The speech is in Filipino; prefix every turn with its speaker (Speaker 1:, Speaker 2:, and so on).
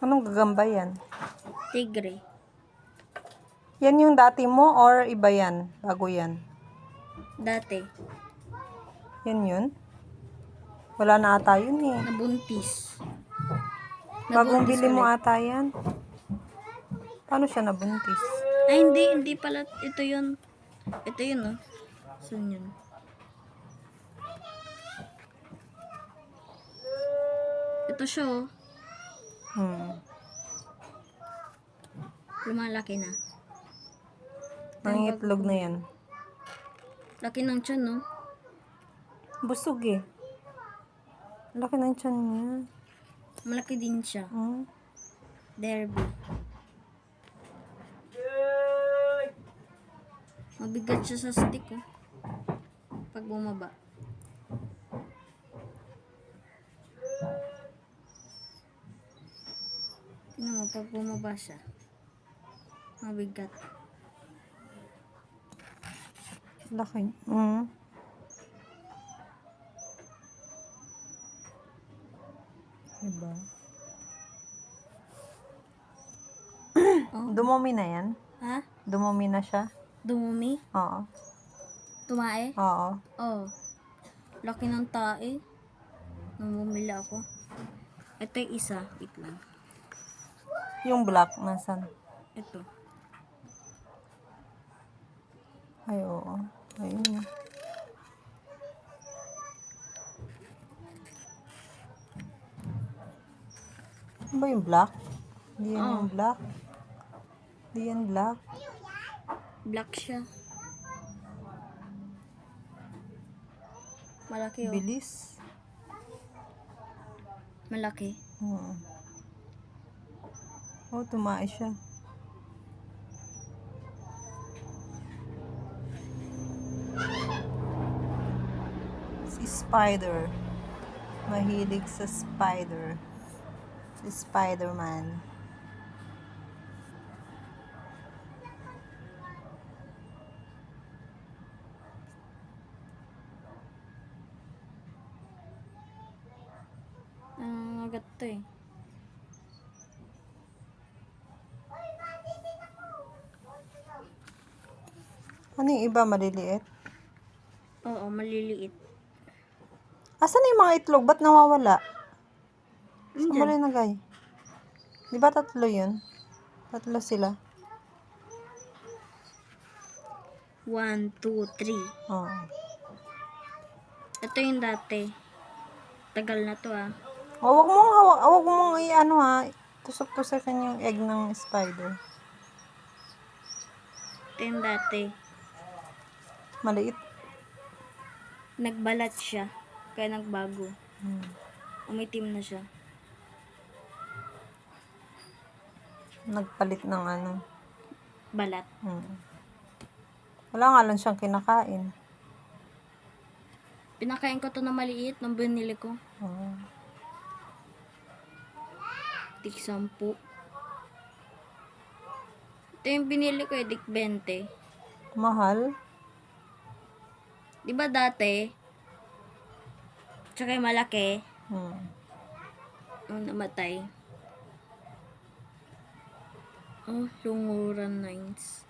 Speaker 1: Anong gagamba yan?
Speaker 2: Tigre.
Speaker 1: Yan yung dati mo or iba yan? Bago yan?
Speaker 2: Dati.
Speaker 1: Yan yun? Wala na ata yun eh.
Speaker 2: Nabuntis.
Speaker 1: Bagong
Speaker 2: Nabuntis
Speaker 1: bili mo ata yan. Paano siya nabuntis?
Speaker 2: Ay, hindi. Hindi pala. Ito yun. Ito yun, oh. Saan yun? Ito siya, oh.
Speaker 1: Hmm.
Speaker 2: Lumalaki na.
Speaker 1: Ang itlog na yan.
Speaker 2: Laki ng tiyan, no?
Speaker 1: Busog eh. Laki ng tiyan niya.
Speaker 2: Malaki din siya.
Speaker 1: Hmm.
Speaker 2: Derby. Mabigat siya sa stick, oh. Pag bumaba. Tingnan mo, pag bumaba siya. Mabigat.
Speaker 1: Laki. Hmm. Diba?
Speaker 2: Oh.
Speaker 1: Dumumi na yan?
Speaker 2: Ha?
Speaker 1: Dumumi na siya?
Speaker 2: Dumumi?
Speaker 1: Oo.
Speaker 2: Tumae?
Speaker 1: Oo.
Speaker 2: Oh. Laki ng tae. Nung bumili ako. Ito yung isa. Wait lang.
Speaker 1: Yung black, nasan?
Speaker 2: Ito.
Speaker 1: Ay, oo. Ayun. Ano ba yung black? Hindi yan
Speaker 2: Oo.
Speaker 1: yung black. Hindi yan black.
Speaker 2: Black siya. Malaki oh.
Speaker 1: Bilis.
Speaker 2: Malaki.
Speaker 1: Oo. Oh, tumae siya. Si Spider. Mahilig sa spider. Si Spider-Man.
Speaker 2: Ah, agat to eh.
Speaker 1: Ano yung iba maliliit?
Speaker 2: Oo, maliliit.
Speaker 1: Asan na yung mga itlog? Ba't nawawala? Saan mo
Speaker 2: Andyan.
Speaker 1: linagay? Di ba tatlo yun? Tatlo sila.
Speaker 2: One, two, three.
Speaker 1: Oo.
Speaker 2: Ito yung dati. Tagal na to ah.
Speaker 1: Oh, wag mong hawak, wag mong i-ano ha. Tusok-tusokin yung egg ng spider.
Speaker 2: Ito yung dati.
Speaker 1: Maliit.
Speaker 2: Nagbalat siya. Kaya nagbago.
Speaker 1: Hmm.
Speaker 2: Umitim na siya.
Speaker 1: Nagpalit ng ano.
Speaker 2: Balat.
Speaker 1: Hmm. Wala nga lang siyang kinakain.
Speaker 2: Pinakain ko to na maliit nung binili ko.
Speaker 1: Oo.
Speaker 2: Tik 10. Ito yung binili ko eh, dik 20.
Speaker 1: Mahal.
Speaker 2: Di ba dati? Tsaka yung malaki.
Speaker 1: Hmm.
Speaker 2: Nung namatay. Oh, lunguran nines.